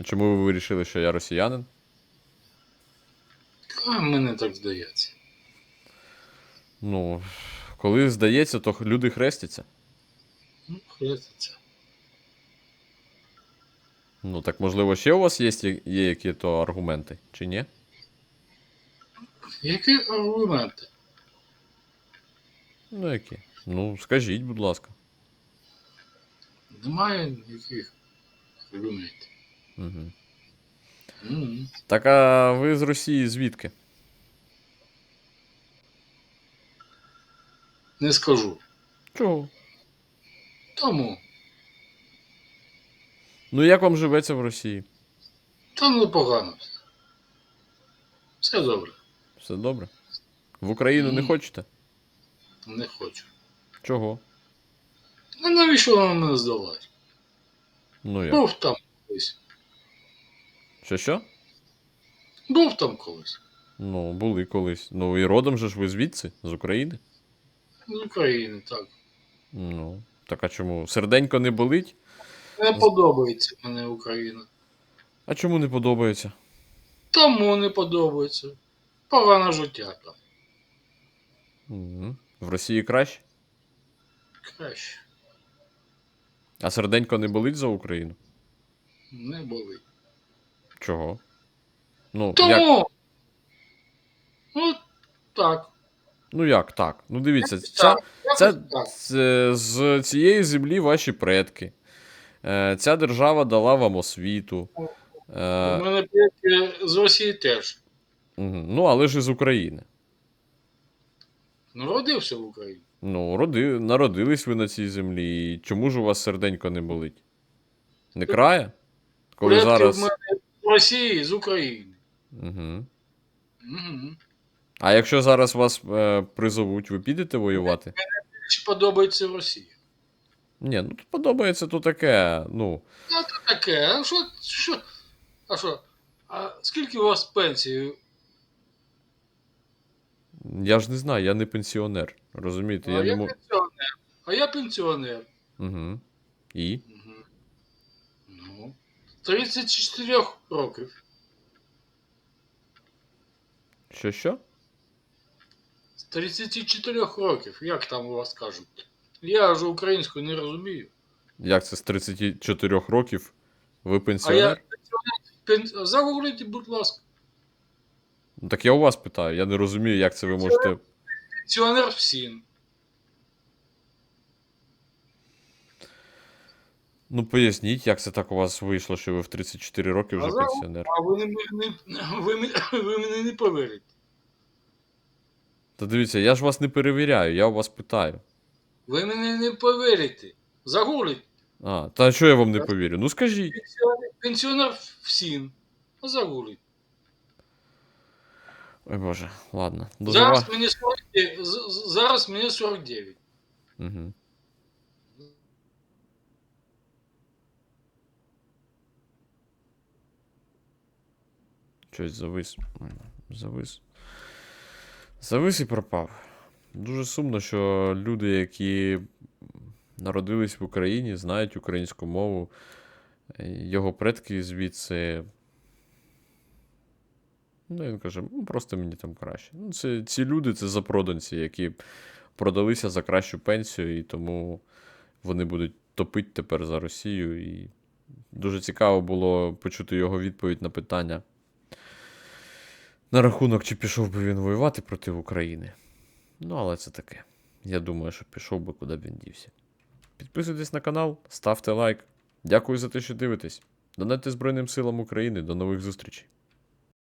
А чому ви вирішили, що я росіянин? А мене так здається. Ну, коли здається, то люди хрестяться. Ну, хреститься. Ну, так можливо, ще у вас є, є, які-то аргументи, чи ні? Які аргументи? Ну, які? Ну, скажіть, будь ласка. Немає ніяких аргументів. Угу. Так а ви з Росії звідки? Не скажу. Чого? Тому. Ну, як вам живеться в Росії? Там непогано все. Все добре. Все добре? В Україну не хочете? Не хочу. Чого? А навіщо вона мене здалась? Ну як? Був там колись. Що що? Був там колись. Ну, були колись. Ну і родом же ж ви звідси, з України? З України, так. Ну, так а чому? Серденько не болить? Не подобається мені Україна. А чому не подобається? Тому не подобається. Погане життя там. Угу. В Росії краще? Краще. А серденько не болить за Україну? Не болить. Чого? Ну, як? Тому. Ну, так. Ну як так? Ну дивіться, ця, це, це з цієї землі ваші предки. Е, Ця держава дала вам освіту. У Е, мене предки з Росії теж. ну, але ж із України. Народився в Україні. Ну, роди, народились ви на цій землі. Чому ж у вас серденько не болить? Не крає? Коли Предки зараз. в мене Росії, з України. Угу. Угу. А якщо зараз вас е, призовуть, ви підете воювати? Чи подобається Росія? Ні, ну подобається то таке. Ну, А то таке, а що, що? А що? А скільки у вас пенсії? я ж не знаю, я не пенсіонер. Розумієте, А я я, не можу. пенсіонер. А я пенсіонер. Угу. І? Угу. Ну, 34 років. Що що? З 34 років, як там у вас кажуть. Я ж українську не розумію. Як це з 34 років? Ви А я пенсіонер? пенсіонер. Пен... Загуглите, будь ласка. Ну, Так я у вас питаю, я не розумію, як це ви можете. Пенсіонер всім. Ну, поясніть, як це так у вас вийшло, що ви в 34 роки вже А пенсіонер. А ви, не, не, ви, мене- ви мене не повірите. Та дивіться, я ж вас не перевіряю, я у вас питаю. Ви мене не повірите. Загугліть. А, та що я вам не повірю? Ну скажіть. Пенсіонер, пенсіонер всім. Загугліть. Ой Боже, ладно. Зараз мені 49. з- з- Зараз мені 49. Угу. Щось завис. Завис. Завис і пропав. Дуже сумно, що люди, які народились в Україні, знають українську мову, його предки звідси. Ну, він каже, ну просто мені там краще. Ну, це, ці люди це запроданці, які продалися за кращу пенсію, і тому вони будуть топити тепер за Росію. І дуже цікаво було почути його відповідь на питання на рахунок, чи пішов би він воювати проти України. Ну, але це таке. Я думаю, що пішов би, куди б він дівся. Підписуйтесь на канал, ставте лайк. Дякую за те, що дивитесь. Донайте Збройним силам України. До нових зустрічей.